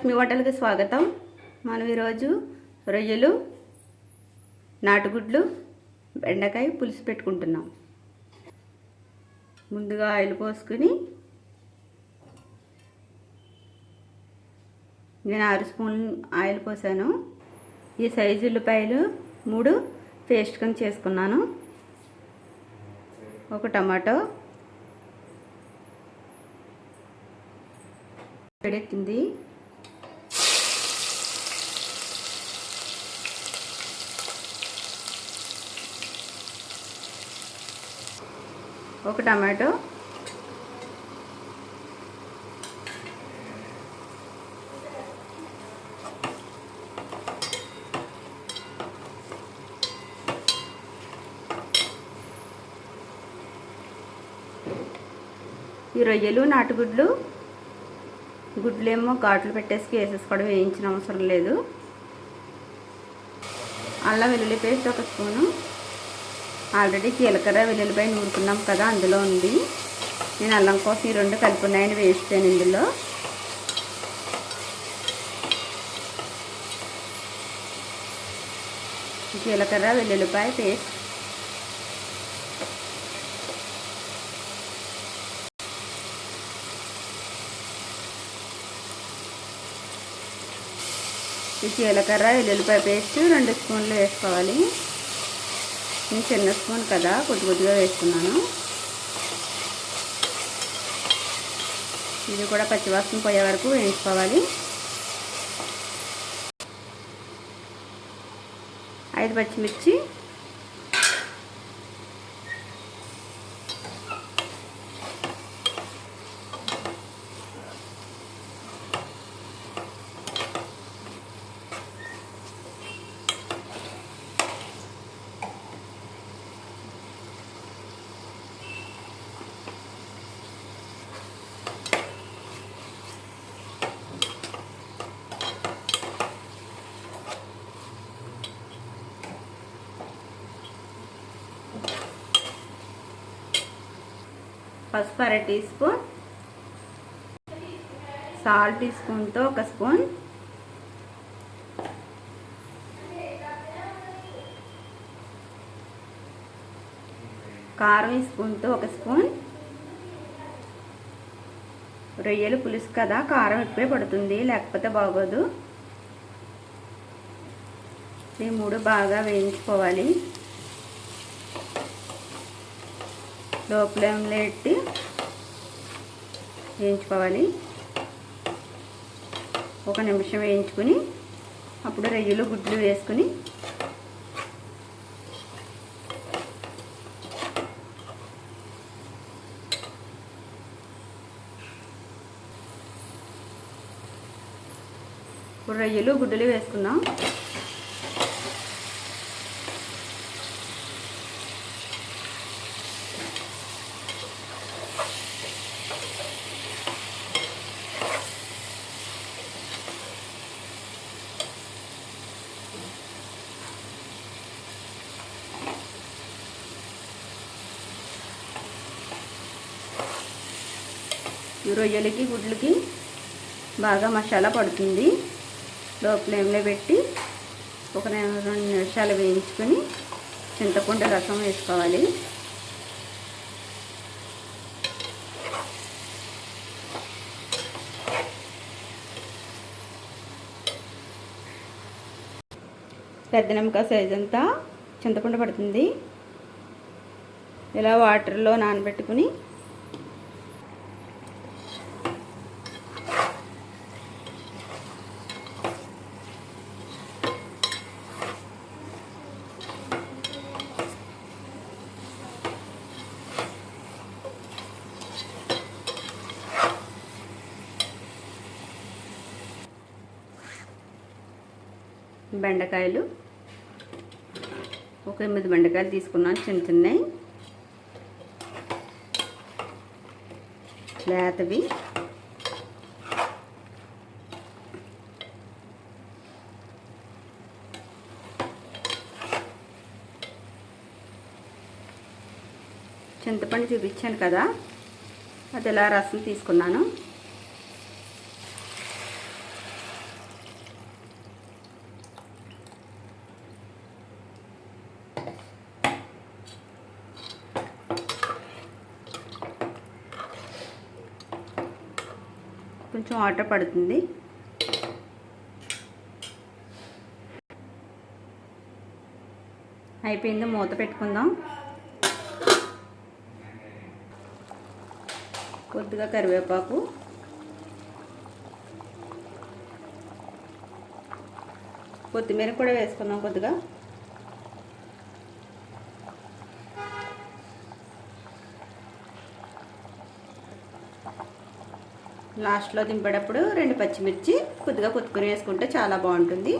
లక్ష్మి వంటలకి స్వాగతం. మనం ఈరోజు రొయ్యలు నాటుగుడ్లు బెండకాయ పులుసు పెట్టుకుంటున్నాం. ముందుగా ఆయిల్ పోసుకుని నేను ఆరు స్పూన్ ఆయిల్ పోసాను. ఈ సైజు ఉల్లిపాయలు మూడు పేస్ట్ కింద చేసుకున్నాను. ఒక టమాటో. వేడెక్కింది. ఒక టమాటో. ఈ రొయ్యలు నాటుగుడ్లు గుడ్లేమో ఘాట్లు పెట్టేసి వేసేసుకోవడం వేయించిన అవసరం లేదు. అల్లం వెల్లుల్లి పేస్ట్ ఒక స్పూను. ఆల్రెడీ జీలకర్ర వెల్లుల్లిపాయ నూరుకున్నాం కదా అందులో ఉంది. నేను అల్లం కోసం ఈ రెండు కలిపి ఉన్నాయని వేస్తాను ఇందులో. జీలకర్ర వెల్లుల్లిపాయ పేస్ట్. ఈ జీలకర్ర వెల్లుల్లిపాయ పేస్ట్ రెండు స్పూన్లు వేసుకోవాలి. నేను చిన్న స్పూన్ కదా కొద్ది కొద్దిగా వేసుకున్నాను. ఇది కూడా పచ్చివాసన పోయే వరకు వేయించుకోవాలి. ఐదు పచ్చిమిర్చి పసుపు అర టీ స్పూన్. సాల్ట్ టీ స్పూన్తో ఒక స్పూన్. కారం స్పూన్తో ఒక స్పూన్. రొయ్యలు పులుసు కదా కారం ఎక్కువే పడుతుంది లేకపోతే బాగోదు. ఈ మూడు బాగా వేయించుకోవాలి. లో ఫ్లేమ్లో పెట్టి వేయించుకోవాలి. ఒక నిమిషం వేయించుకుని అప్పుడు రొయ్యలు గుడ్లు వేసుకుని ఇప్పుడు రొయ్యలు గుడ్డలు వేసుకుందాం. రొయ్యలకి గుడ్లకి బాగా మసాలా పడుతుంది. లో ఫ్లేమ్లో పెట్టి ఒక రెండు నిమిషాలు వేయించుకొని చింతపండు రసం వేసుకోవాలి. పెద్ద నిమ్మకాయ సైజ్ అంతా చింతపండు పడుతుంది. ఇలా వాటర్లో నానబెట్టుకుని బెండకాయలు. ఒక ఎనిమిది బెండకాయలు తీసుకున్నాను చిన్న చిన్నవి. లేతవి. చింతపండు చూపించాను కదా అది ఇలా రసం తీసుకున్నాను. కొంచెం వాటర్ పడుతుంది. అయిపోయింది మూత పెట్టుకుందాం. కొద్దిగా కరివేపాకు. కొత్తిమీర కూడా వేసుకుందాం కొద్దిగా. లాస్ట్లో దింపేటప్పుడు రెండు పచ్చిమిర్చి కొద్దిగా కొత్తిమీర వేసుకుంటే చాలా బాగుంటుంది.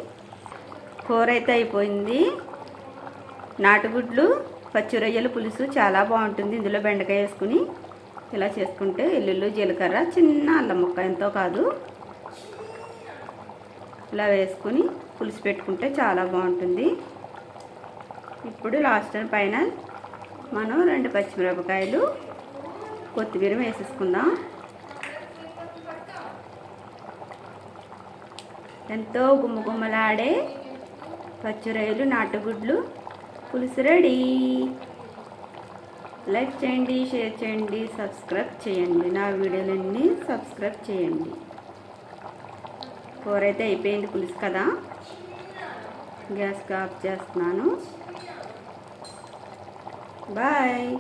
కూర అయితే అయిపోయింది. నాటుగుడ్లు పచ్చి రొయ్యల పులుసు చాలా బాగుంటుంది. ఇందులో బెండకాయ వేసుకుని ఇలా చేసుకుంటే ఎల్లుల్లి జీలకర్ర చిన్న అల్లం ముక్క ఎంతో కాదు. ఇలా వేసుకుని పులుసు పెట్టుకుంటే చాలా బాగుంటుంది. ఇప్పుడు లాస్ట్ పైన మనం రెండు పచ్చిమిరపకాయలు కొత్తిమీర వేసేసుకుందాం. ఎంతో గుమ్మగుమ్మలాడే పచ్చిరొయ్యలు నాటుగుడ్లు. పులుసు రెడీ. లైక్ చేయండి షేర్ చేయండి సబ్స్క్రైబ్ చేయండి. నా వీడియోలన్నీ సబ్స్క్రైబ్ చేయండి. కూర అయితే అయిపోయింది పులుసు కదా. గ్యాస్ ఆఫ్ చేస్తున్నాను. బాయ్.